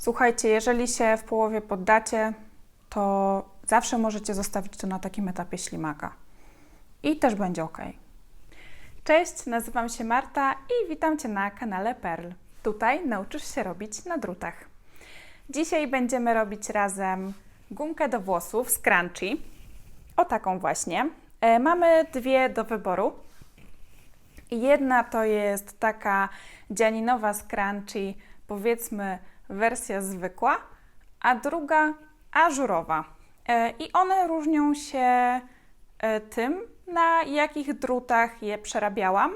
Słuchajcie, jeżeli się w połowie poddacie, to zawsze możecie zostawić to na takim etapie ślimaka. I też będzie ok. Cześć, nazywam się Marta i witam Cię na kanale Perl. Tutaj nauczysz się robić na drutach. Dzisiaj będziemy robić razem gumkę do włosów z Crunchy. O taką właśnie. E, mamy dwie do wyboru. Jedna to jest taka dzianinowa z Crunchy, powiedzmy wersja zwykła, a druga ażurowa. E, I one różnią się e, tym, na jakich drutach je przerabiałam.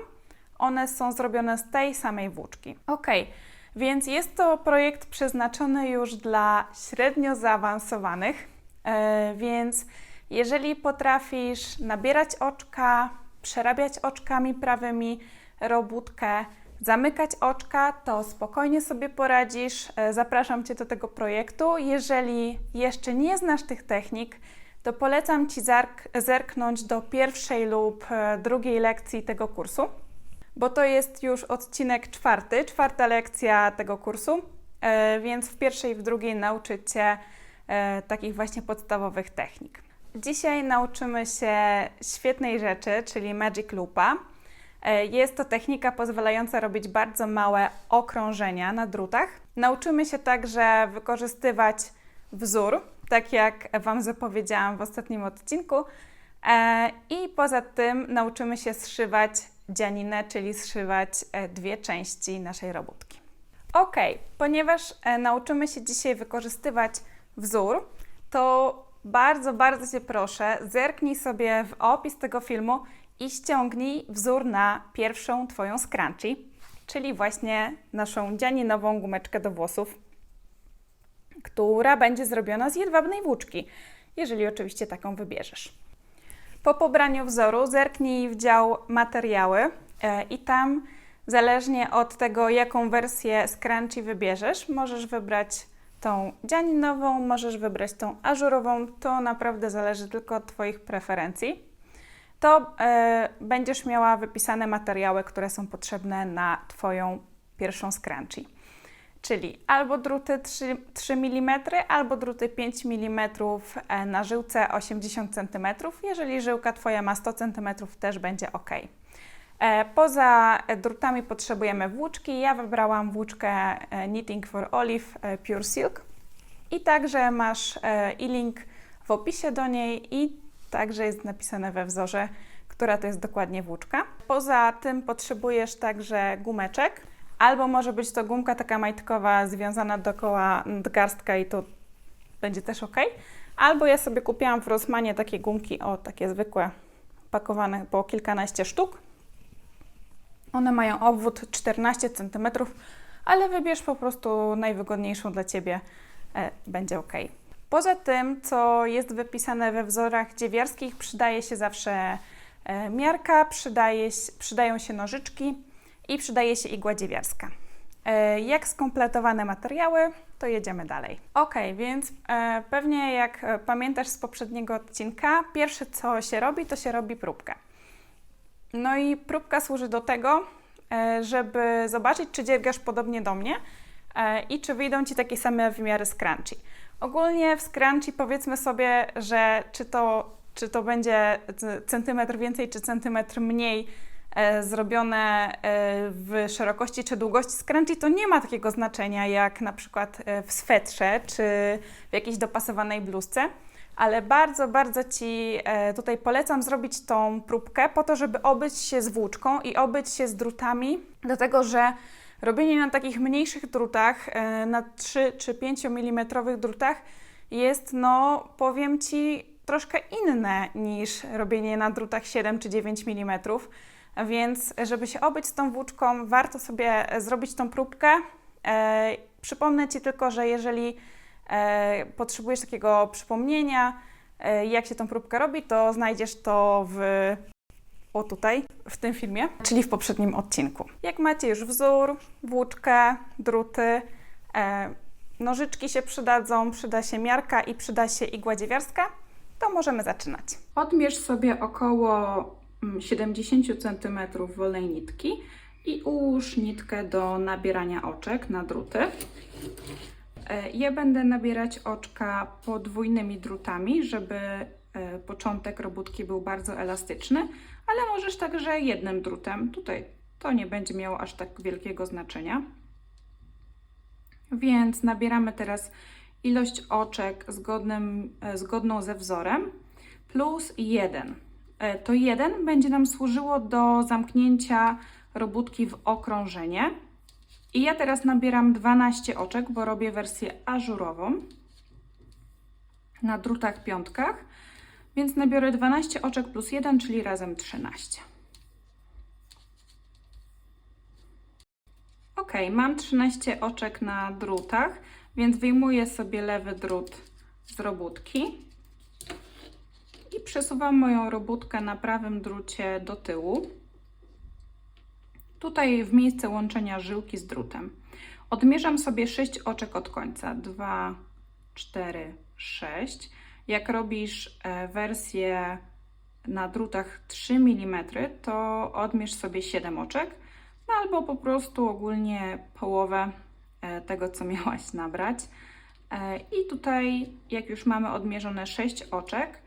One są zrobione z tej samej włóczki. Ok, więc jest to projekt przeznaczony już dla średnio zaawansowanych, e, więc jeżeli potrafisz nabierać oczka, przerabiać oczkami prawymi robótkę, zamykać oczka, to spokojnie sobie poradzisz. E, Zapraszam Cię do tego projektu. Jeżeli jeszcze nie znasz tych technik, to polecam Ci zerk- zerknąć do pierwszej lub e, drugiej lekcji tego kursu, bo to jest już odcinek czwarty, czwarta lekcja tego kursu, e, więc w pierwszej i w drugiej nauczyć Cię takich właśnie podstawowych technik. Dzisiaj nauczymy się świetnej rzeczy, czyli Magic Loopa. E, Jest to technika pozwalająca robić bardzo małe okrążenia na drutach. Nauczymy się także wykorzystywać wzór, tak jak Wam zapowiedziałam w ostatnim odcinku. E, I poza tym nauczymy się zszywać dzianinę, czyli zszywać e, dwie części naszej robótki. Ok, ponieważ nauczymy się dzisiaj wykorzystywać wzór, to bardzo, bardzo Cię proszę, zerknij sobie w opis tego filmu i ściągnij wzór na pierwszą Twoją scrunchie, czyli właśnie naszą dzianinową gumeczkę do włosów, która będzie zrobiona z jedwabnej włóczki, jeżeli oczywiście taką wybierzesz. Po pobraniu wzoru zerknij w dział materiały e, i tam, zależnie od tego, jaką wersję scrunchie wybierzesz, możesz wybrać tą dzianinową, możesz wybrać tą ażurową. To naprawdę zależy tylko od Twoich preferencji. To e, będziesz miała wypisane materiały, które są potrzebne na Twoją pierwszą scrunchie. Czyli albo druty 3, 3 mm, albo druty 5 mm e, na żyłce 80 cm. Jeżeli żyłka Twoja ma 100 cm, też będzie ok. E, Poza drutami potrzebujemy włóczki. Ja wybrałam włóczkę e, Knitting for Olive Pure Silk. I także masz e, i link w opisie do niej i także jest napisane we wzorze, która to jest dokładnie włóczka. Poza tym potrzebujesz także gumeczek, albo może być to gumka taka majtkowa związana dookoła nadgarstka i to będzie też ok. Albo ja sobie kupiłam w Rossmanie takie gumki, o takie zwykłe, pakowane po kilkanaście sztuk. One mają obwód 14 cm, ale wybierz po prostu najwygodniejszą dla Ciebie, e, będzie ok. Poza tym, co jest wypisane we wzorach dziewiarskich, przydaje się zawsze e, miarka, przydaje, przydają się nożyczki i przydaje się igła dziewiarska. E, Jak skompletowane materiały, to jedziemy dalej. Ok, więc e, pewnie jak pamiętasz z poprzedniego odcinka, pierwsze co się robi, to się robi próbkę. No i próbka służy do tego, żeby zobaczyć, czy dziergasz podobnie do mnie i czy wyjdą Ci takie same wymiary z crunchy. Ogólnie w scrunchie powiedzmy sobie, że czy to, czy to będzie centymetr więcej, czy centymetr mniej e, zrobione e, w szerokości czy długości. Scrunchie, to nie ma takiego znaczenia jak na przykład e, w swetrze czy w jakiejś dopasowanej bluzce ale bardzo, bardzo Ci e, tutaj polecam zrobić tą próbkę po to, żeby obyć się z włóczką i obyć się z drutami, dlatego że robienie na takich mniejszych drutach, e, na 3 czy 5 mm drutach jest, no powiem Ci, troszkę inne niż robienie na drutach 7 czy 9 mm. Więc, żeby się obyć z tą włóczką, warto sobie zrobić tą próbkę. E, przypomnę Ci tylko, że jeżeli e, potrzebujesz takiego przypomnienia, e, jak się tą próbkę robi, to znajdziesz to w o tutaj, w tym filmie, czyli w poprzednim odcinku. Jak macie już wzór, włóczkę, druty, e, nożyczki się przydadzą, przyda się miarka i przyda się igła dziewiarska, to możemy zaczynać. Odmierz sobie około mm, 70 cm wolnej nitki i ułóż nitkę do nabierania oczek na druty. E, Ja będę nabierać oczka podwójnymi drutami, żeby początek robótki był bardzo elastyczny, ale możesz także jednym drutem. Tutaj to nie będzie miało aż tak wielkiego znaczenia. Więc nabieramy teraz ilość oczek zgodnym, e, zgodną ze wzorem plus 1. To 1 będzie nam służyło do zamknięcia robótki w okrążenie. I ja teraz nabieram 12 oczek, bo robię wersję ażurową na drutach piątkach, więc nabiorę 12 oczek plus 1, czyli razem 13. Ok, mam 13 oczek na drutach, więc wyjmuję sobie lewy drut z robótki i przesuwam moją robótkę na prawym drucie do tyłu tutaj w miejsce łączenia żyłki z drutem. Odmierzam sobie 6 oczek od końca. 2, 4, 6. Jak robisz e, wersję na drutach 3 mm, to odmierz sobie 7 oczek, no albo po prostu ogólnie połowę e, tego, co miałaś nabrać. E, I tutaj, jak już mamy odmierzone 6 oczek,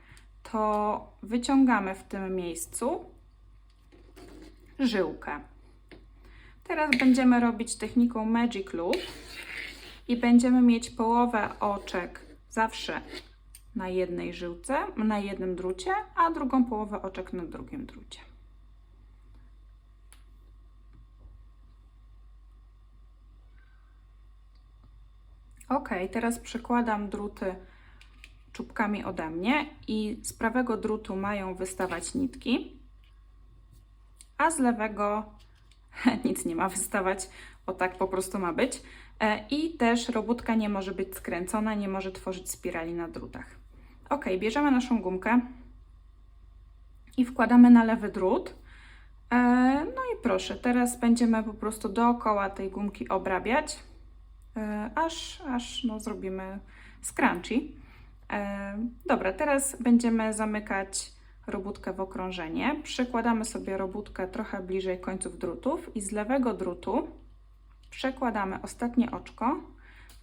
to wyciągamy w tym miejscu żyłkę. Teraz będziemy robić techniką Magic Loop i będziemy mieć połowę oczek zawsze na jednej żyłce, na jednym drucie, a drugą połowę oczek na drugim drucie. Ok, teraz przekładam druty czubkami ode mnie i z prawego drutu mają wystawać nitki, a z lewego nic nie ma wystawać, o tak po prostu ma być. E, I też robótka nie może być skręcona, nie może tworzyć spirali na drutach. Ok, bierzemy naszą gumkę i wkładamy na lewy drut. E, no i proszę, teraz będziemy po prostu dookoła tej gumki obrabiać, e, aż, aż no, zrobimy scrunchy. Dobra, teraz będziemy zamykać robótkę w okrążenie. Przekładamy sobie robótkę trochę bliżej końców drutów i z lewego drutu przekładamy ostatnie oczko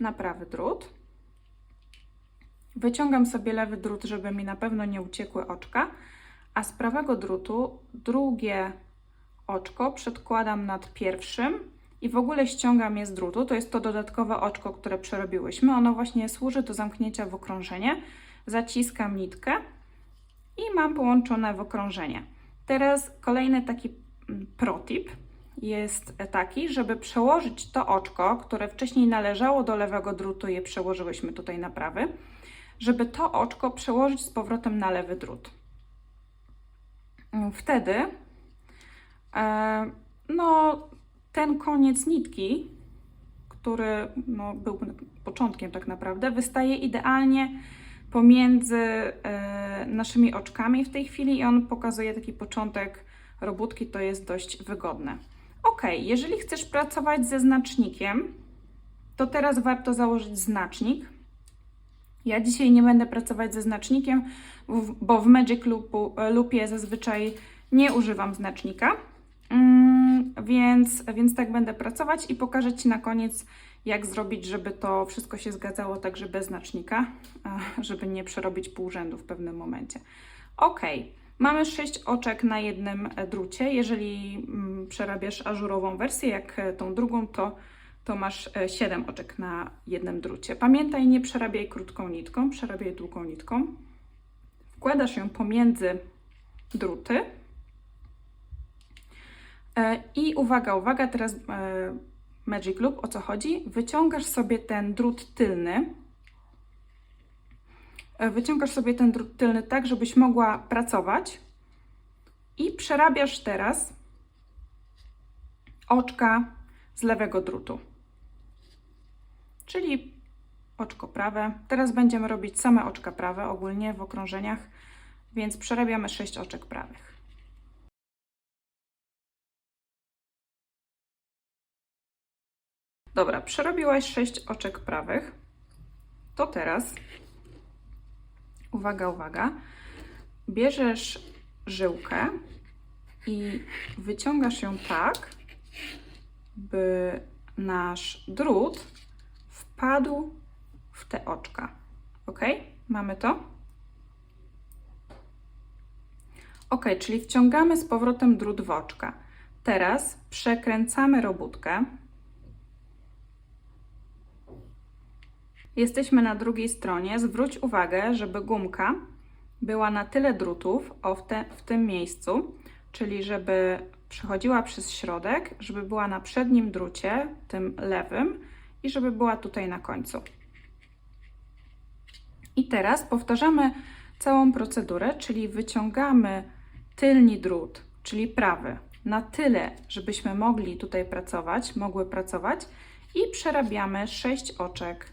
na prawy drut. Wyciągam sobie lewy drut, żeby mi na pewno nie uciekły oczka, a z prawego drutu drugie oczko przedkładam nad pierwszym i w ogóle ściągam je z drutu. To jest to dodatkowe oczko, które przerobiłyśmy. Ono właśnie służy do zamknięcia w okrążenie. Zaciskam nitkę i mam połączone w okrążenie. Teraz kolejny taki mm, protip jest taki, żeby przełożyć to oczko, które wcześniej należało do lewego drutu, je przełożyłyśmy tutaj na prawy, żeby to oczko przełożyć z powrotem na lewy drut. Wtedy e, no, ten koniec nitki, który no, był początkiem tak naprawdę, wystaje idealnie pomiędzy e, naszymi oczkami w tej chwili i on pokazuje taki początek robótki, to jest dość wygodne. Ok, jeżeli chcesz pracować ze znacznikiem, to teraz warto założyć znacznik. Ja dzisiaj nie będę pracować ze znacznikiem, bo w Magic Loopu, Loopie zazwyczaj nie używam znacznika, mm, więc, więc tak będę pracować i pokażę Ci na koniec, jak zrobić, żeby to wszystko się zgadzało także bez znacznika, żeby nie przerobić pół rzędu w pewnym momencie. Ok, mamy 6 oczek na jednym drucie. Jeżeli mm, przerabiasz ażurową wersję, jak tą drugą, to, to masz 7 oczek na jednym drucie. Pamiętaj, nie przerabiaj krótką nitką, przerabiaj długą nitką. Wkładasz ją pomiędzy druty. E, I uwaga, uwaga, teraz e, Magic Loop, o co chodzi? Wyciągasz sobie ten drut tylny, e, wyciągasz sobie ten drut tylny tak, żebyś mogła pracować i przerabiasz teraz oczka z lewego drutu. Czyli oczko prawe. Teraz będziemy robić same oczka prawe ogólnie w okrążeniach, więc przerabiamy 6 oczek prawych. Dobra, przerobiłaś 6 oczek prawych. To teraz, uwaga, uwaga, bierzesz żyłkę i wyciągasz ją tak, by nasz drut wpadł w te oczka. Ok? Mamy to? Ok, czyli wciągamy z powrotem drut w oczka. Teraz przekręcamy robótkę. Jesteśmy na drugiej stronie. Zwróć uwagę, żeby gumka była na tyle drutów o w, te, w tym miejscu, czyli żeby przechodziła przez środek, żeby była na przednim drucie, tym lewym, i żeby była tutaj na końcu. I teraz powtarzamy całą procedurę, czyli wyciągamy tylni drut, czyli prawy, na tyle, żebyśmy mogli tutaj pracować, mogły pracować i przerabiamy 6 oczek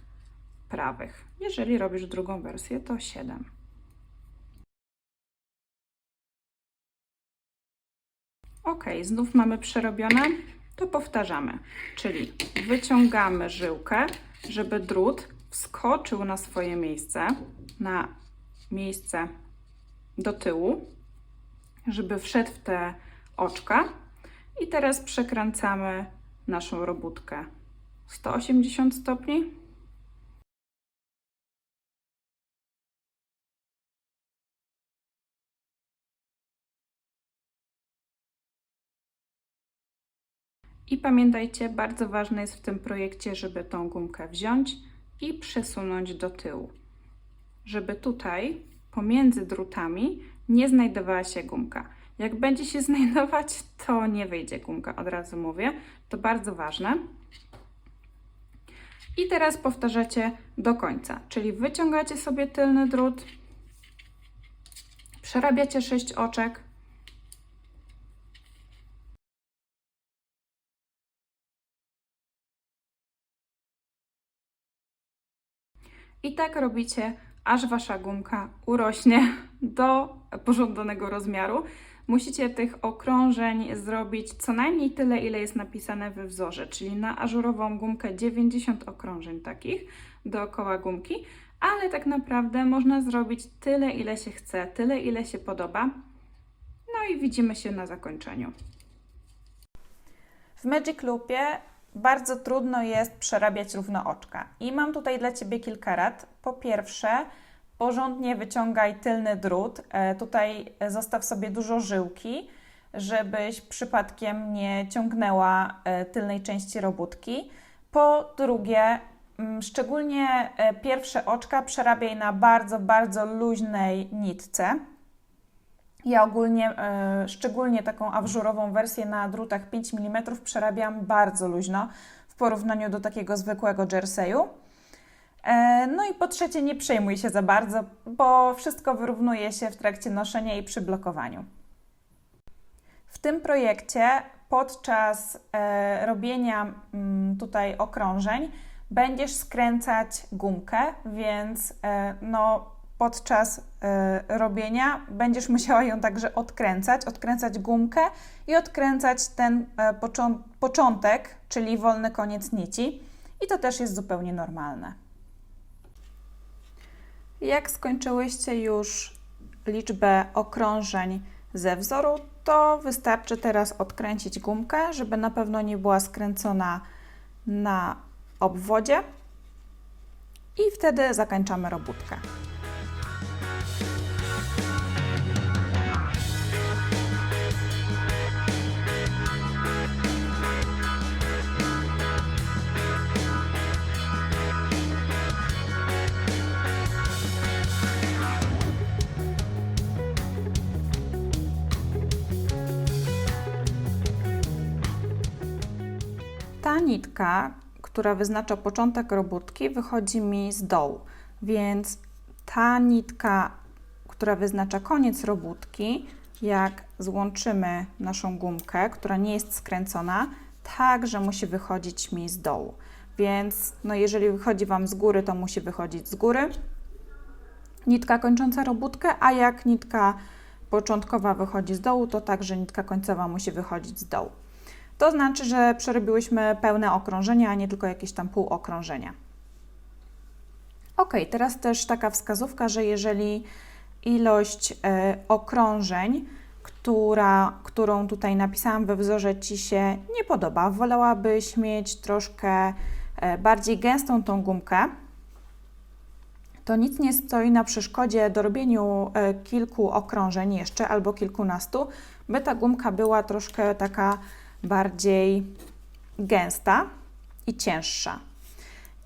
prawych. Jeżeli robisz drugą wersję, to 7. Ok, znów mamy przerobione, to powtarzamy, czyli wyciągamy żyłkę, żeby drut wskoczył na swoje miejsce, na miejsce do tyłu, żeby wszedł w te oczka. I teraz przekręcamy naszą robótkę. 180 stopni. I pamiętajcie, bardzo ważne jest w tym projekcie, żeby tą gumkę wziąć i przesunąć do tyłu. Żeby tutaj pomiędzy drutami nie znajdowała się gumka. Jak będzie się znajdować, to nie wyjdzie gumka, od razu mówię. To bardzo ważne. I teraz powtarzacie do końca, czyli wyciągacie sobie tylny drut, przerabiacie 6 oczek, I tak robicie, aż wasza gumka urośnie do pożądanego rozmiaru. Musicie tych okrążeń zrobić co najmniej tyle, ile jest napisane we wzorze, czyli na ażurową gumkę 90 okrążeń takich dookoła gumki, ale tak naprawdę można zrobić tyle, ile się chce, tyle, ile się podoba. No i widzimy się na zakończeniu. W Magic Loopie bardzo trudno jest przerabiać równo oczka. I mam tutaj dla Ciebie kilka rad. Po pierwsze, porządnie wyciągaj tylny drut. E, tutaj zostaw sobie dużo żyłki, żebyś przypadkiem nie ciągnęła e, tylnej części robótki. Po drugie, mm, szczególnie e, pierwsze oczka przerabiaj na bardzo, bardzo luźnej nitce. Ja ogólnie, e, szczególnie taką awżurową wersję na drutach 5 mm przerabiam bardzo luźno w porównaniu do takiego zwykłego jerseyu. E, no i po trzecie, nie przejmuj się za bardzo, bo wszystko wyrównuje się w trakcie noszenia i przy blokowaniu. W tym projekcie podczas e, robienia mm, tutaj okrążeń będziesz skręcać gumkę, więc no podczas y, robienia będziesz musiała ją także odkręcać, odkręcać gumkę i odkręcać ten y, początek, czyli wolny koniec nici. I to też jest zupełnie normalne. Jak skończyłyście już liczbę okrążeń ze wzoru, to wystarczy teraz odkręcić gumkę, żeby na pewno nie była skręcona na obwodzie i wtedy zakończamy robótkę. Ta nitka, która wyznacza początek robótki, wychodzi mi z dołu, więc ta nitka, która wyznacza koniec robótki, jak złączymy naszą gumkę, która nie jest skręcona, także musi wychodzić mi z dołu. Więc no jeżeli wychodzi Wam z góry, to musi wychodzić z góry nitka kończąca robótkę, a jak nitka początkowa wychodzi z dołu, to także nitka końcowa musi wychodzić z dołu. To znaczy, że przerobiłyśmy pełne okrążenia, a nie tylko jakieś tam półokrążenia. Ok, teraz też taka wskazówka, że jeżeli ilość e, okrążeń, która, którą tutaj napisałam we wzorze Ci się nie podoba, wolałabyś mieć troszkę e, bardziej gęstą tą gumkę, to nic nie stoi na przeszkodzie do robieniu e, kilku okrążeń jeszcze albo kilkunastu, by ta gumka była troszkę taka bardziej gęsta i cięższa.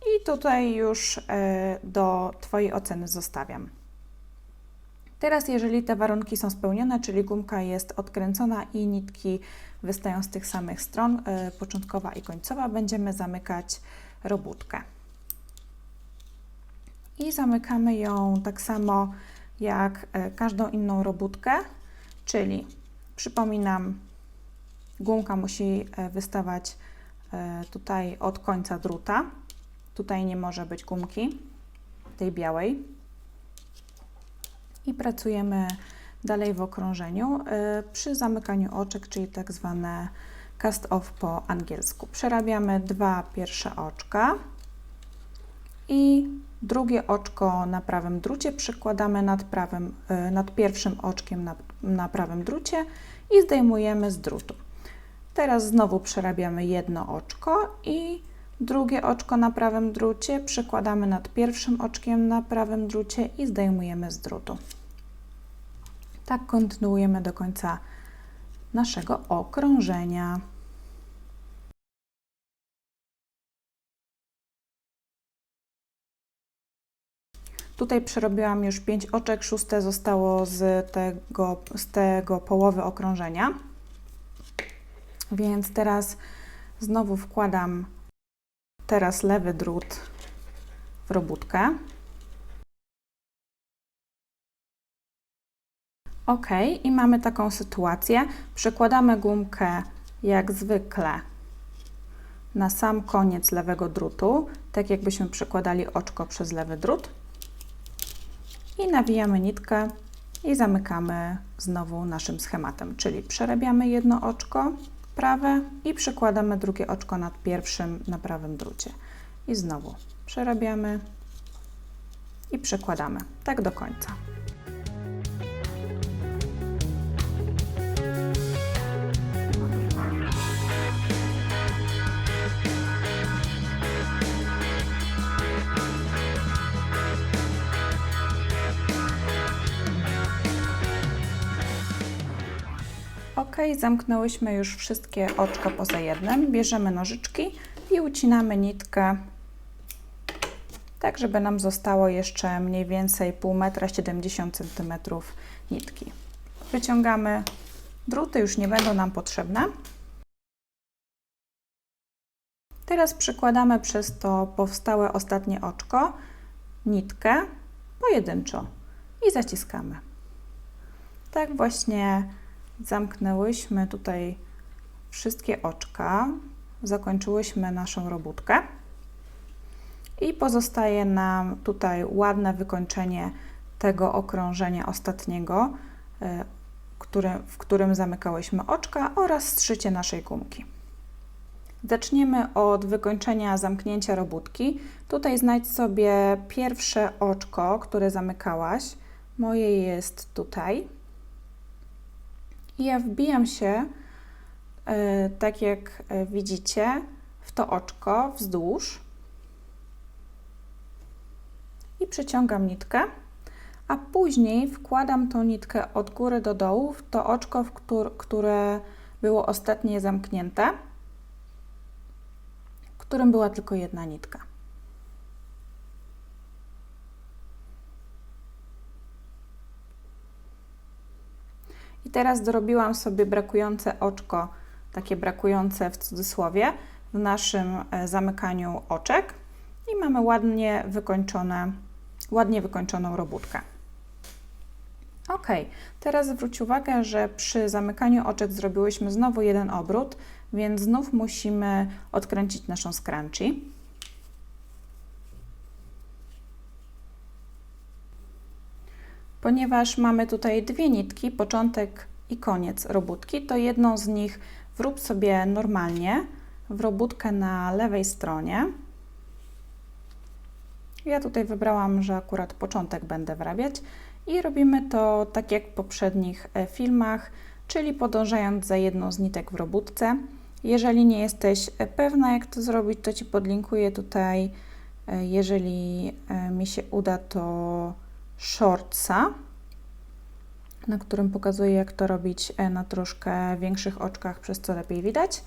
I tutaj już e, do Twojej oceny zostawiam. Teraz, jeżeli te warunki są spełnione, czyli gumka jest odkręcona i nitki wystają z tych samych stron, e, początkowa i końcowa, będziemy zamykać robótkę. I zamykamy ją tak samo jak e, każdą inną robótkę, czyli przypominam, gumka musi e, wystawać tutaj od końca druta. Tutaj nie może być gumki, tej białej. I pracujemy dalej w okrążeniu y, przy zamykaniu oczek, czyli tak zwane cast off po angielsku. Przerabiamy dwa pierwsze oczka i drugie oczko na prawym drucie przykładamy nad, prawym, nad pierwszym oczkiem na, na prawym drucie i zdejmujemy z drutu. Teraz znowu przerabiamy jedno oczko i drugie oczko na prawym drucie przykładamy nad pierwszym oczkiem na prawym drucie i zdejmujemy z drutu. Tak kontynuujemy do końca naszego okrążenia. Tutaj przerobiłam już 5 oczek, szóste zostało z tego, z tego połowy okrążenia. Więc teraz znowu wkładam teraz lewy drut w robótkę. Ok, i mamy taką sytuację. Przekładamy gumkę jak zwykle na sam koniec lewego drutu, tak jakbyśmy przekładali oczko przez lewy drut. I nawijamy nitkę i zamykamy znowu naszym schematem, czyli przerabiamy jedno oczko prawe i przekładamy drugie oczko nad pierwszym na prawym drucie. I znowu przerabiamy i przekładamy, tak do końca. Ok, zamknęłyśmy już wszystkie oczka poza jednym. Bierzemy nożyczki i ucinamy nitkę tak, żeby nam zostało jeszcze mniej więcej pół metra 70 cm nitki. Wyciągamy druty, już nie będą nam potrzebne. Teraz przykładamy przez to powstałe ostatnie oczko nitkę pojedynczo i zaciskamy. Tak właśnie zamknęłyśmy tutaj wszystkie oczka, zakończyłyśmy naszą robótkę i pozostaje nam tutaj ładne wykończenie tego okrążenia ostatniego, e, które, w którym zamykałyśmy oczka oraz strzycie naszej gumki. Zaczniemy od wykończenia zamknięcia robótki. Tutaj znajdź sobie pierwsze oczko, które zamykałaś. Moje jest tutaj. I ja wbijam się, e, tak jak e, widzicie, w to oczko wzdłuż i przeciągam nitkę, a później wkładam tą nitkę od góry do dołu w to oczko, w które było ostatnie zamknięte, w którym była tylko jedna nitka. Teraz dorobiłam sobie brakujące oczko, takie brakujące w cudzysłowie, w naszym e, zamykaniu oczek i mamy ładnie wykończone, ładnie wykończoną robótkę. Ok, teraz zwróć uwagę, że przy zamykaniu oczek zrobiłyśmy znowu jeden obrót, więc znów musimy odkręcić naszą scrunchie. Ponieważ mamy tutaj dwie nitki, początek i koniec robótki, to jedną z nich wrób sobie normalnie w robótkę na lewej stronie. Ja tutaj wybrałam, że akurat początek będę wrabiać i robimy to tak jak w poprzednich e, filmach, czyli podążając za jedną z nitek w robótce. Jeżeli nie jesteś e, pewna, jak to zrobić, to Ci podlinkuję tutaj E, Jeżeli mi się uda, to shortsa, na którym pokazuję, jak to robić e, na troszkę większych oczkach, przez co lepiej widać.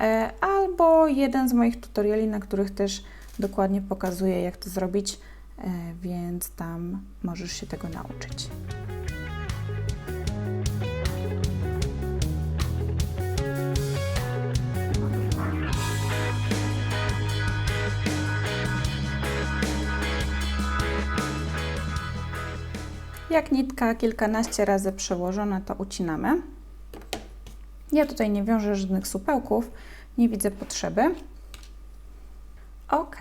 E, Albo jeden z moich tutoriali, na których też dokładnie pokazuję, jak to zrobić, e, więc tam możesz się tego nauczyć. Jak nitka kilkanaście razy przełożona, to ucinamy. Ja tutaj nie wiążę żadnych supełków, nie widzę potrzeby. Ok,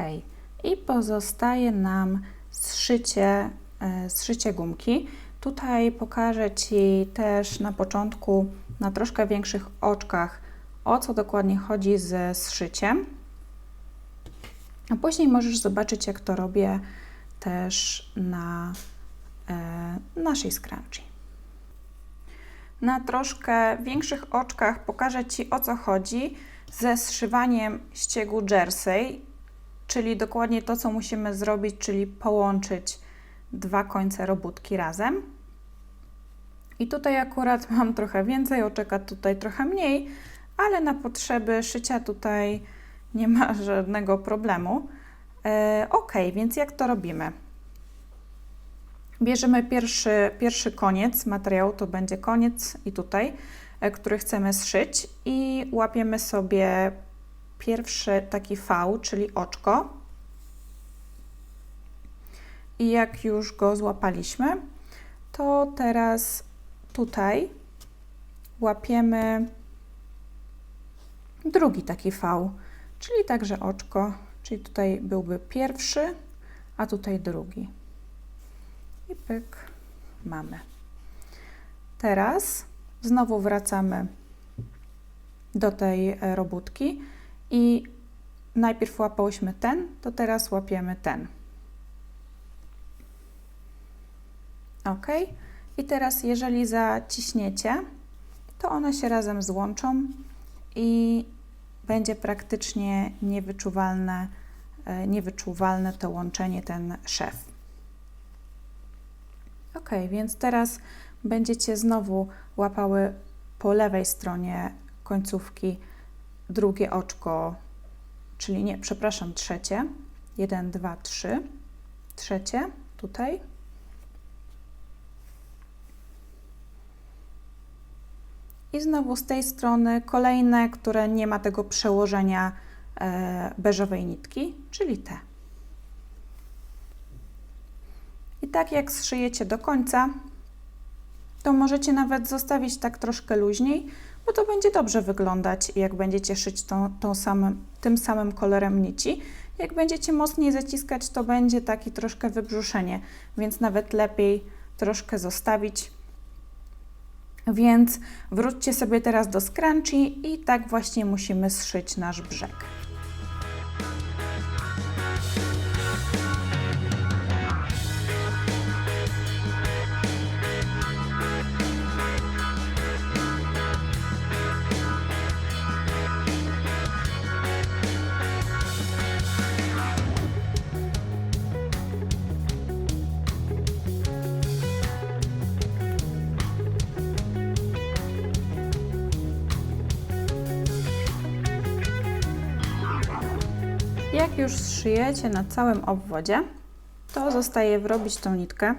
i pozostaje nam zszycie, e, zszycie gumki. Tutaj pokażę Ci też na początku na troszkę większych oczkach, o co dokładnie chodzi ze zszyciem. A później możesz zobaczyć, jak to robię też na naszej scrunchie. Na troszkę większych oczkach pokażę Ci o co chodzi ze zszywaniem ściegu jersey, czyli dokładnie to, co musimy zrobić, czyli połączyć dwa końce robótki razem. I tutaj akurat mam trochę więcej oczek, a tutaj trochę mniej, ale na potrzeby szycia tutaj nie ma żadnego problemu. E, ok, więc jak to robimy? Bierzemy pierwszy, pierwszy koniec materiału, to będzie koniec i tutaj, e, który chcemy zszyć i łapiemy sobie pierwszy taki V, czyli oczko. I jak już go złapaliśmy, to teraz tutaj łapiemy drugi taki V, czyli także oczko, czyli tutaj byłby pierwszy, a tutaj drugi i pyk, mamy. Teraz znowu wracamy do tej e, robótki i najpierw łapałyśmy ten, to teraz łapiemy ten. Ok. I teraz jeżeli zaciśniecie, to one się razem złączą i będzie praktycznie niewyczuwalne, e, niewyczuwalne to łączenie, ten szef. Ok, więc teraz będziecie znowu łapały po lewej stronie końcówki drugie oczko, czyli nie, przepraszam, trzecie. Jeden, dwa, trzy. Trzecie tutaj. I znowu z tej strony kolejne, które nie ma tego przełożenia e, beżowej nitki, czyli te. I tak jak zszyjecie do końca, to możecie nawet zostawić tak troszkę luźniej, bo to będzie dobrze wyglądać, jak będziecie szyć tą, tą samym, tym samym kolorem nici. Jak będziecie mocniej zaciskać, to będzie taki troszkę wybrzuszenie, więc nawet lepiej troszkę zostawić. Więc wróćcie sobie teraz do scrunchie i tak właśnie musimy zszyć nasz brzeg. Jak już zszyjecie na całym obwodzie, to zostaje wrobić tą nitkę.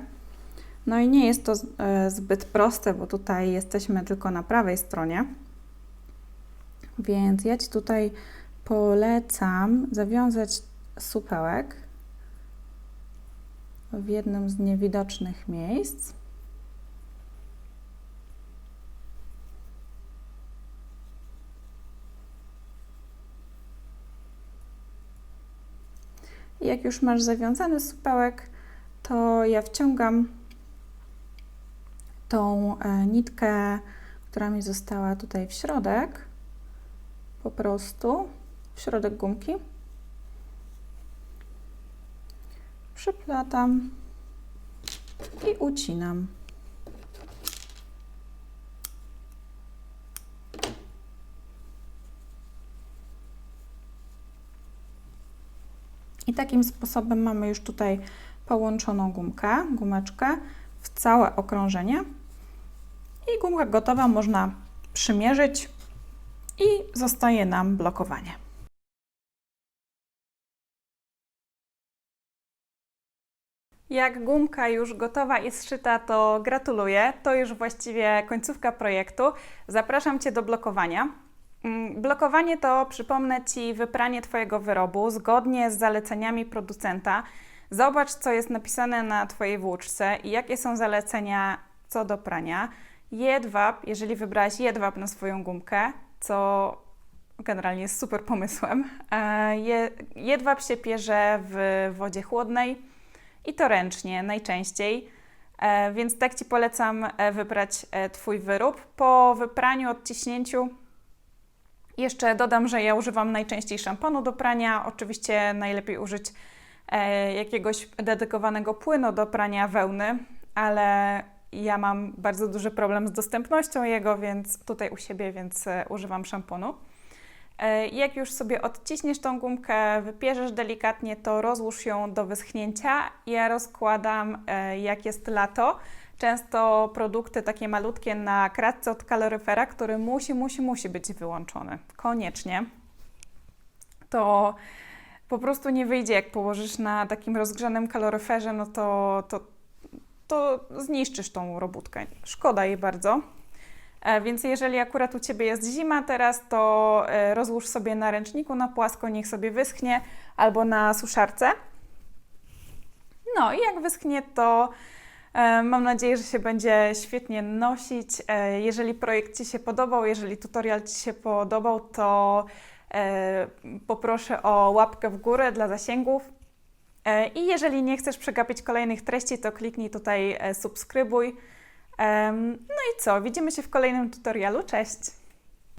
No i nie jest to e, zbyt proste, bo tutaj jesteśmy tylko na prawej stronie. Więc ja Ci tutaj polecam zawiązać supełek w jednym z niewidocznych miejsc. Jak już masz zawiązany supełek, to ja wciągam tą e, nitkę, która mi została tutaj w środek, po prostu w środek gumki. Przyplatam i ucinam. I takim sposobem mamy już tutaj połączoną gumkę, gumeczkę w całe okrążenie. I gumka gotowa, można przymierzyć i zostaje nam blokowanie. Jak gumka już gotowa i zszyta, to gratuluję. To już właściwie końcówka projektu. Zapraszam Cię do blokowania. Mm, Blokowanie to, przypomnę Ci, wypranie Twojego wyrobu zgodnie z zaleceniami producenta. Zobacz, co jest napisane na Twojej włóczce i jakie są zalecenia co do prania. Jedwab, jeżeli wybrałaś jedwab na swoją gumkę, co generalnie jest super pomysłem, e, je- jedwab się pierze w wodzie chłodnej i to ręcznie najczęściej. E, Więc tak Ci polecam e, wybrać Twój wyrób. Po wypraniu, odciśnięciu jeszcze dodam, że ja używam najczęściej szamponu do prania. Oczywiście najlepiej użyć e, jakiegoś dedykowanego płynu do prania wełny, ale ja mam bardzo duży problem z dostępnością jego, więc tutaj u siebie, więc e, używam szamponu. E, Jak już sobie odciśniesz tą gumkę, wypierzesz delikatnie, to rozłóż ją do wyschnięcia. Ja rozkładam, jak jest lato, często produkty takie malutkie na kratce od kaloryfera, który musi, musi, musi być wyłączony. Koniecznie. To po prostu nie wyjdzie, jak położysz na takim rozgrzanym kaloryferze, no to, to, to zniszczysz tą robótkę. Szkoda jej bardzo. E, Więc jeżeli akurat u Ciebie jest zima teraz, to e, rozłóż sobie na ręczniku na płasko, niech sobie wyschnie, albo na suszarce. No i jak wyschnie, to mam nadzieję, że się będzie świetnie nosić. E, Jeżeli projekt Ci się podobał, jeżeli tutorial Ci się podobał, to e, poproszę o łapkę w górę dla zasięgów. E, I jeżeli nie chcesz przegapić kolejnych treści, to kliknij tutaj e, subskrybuj. No i co? Widzimy się w kolejnym tutorialu. Cześć!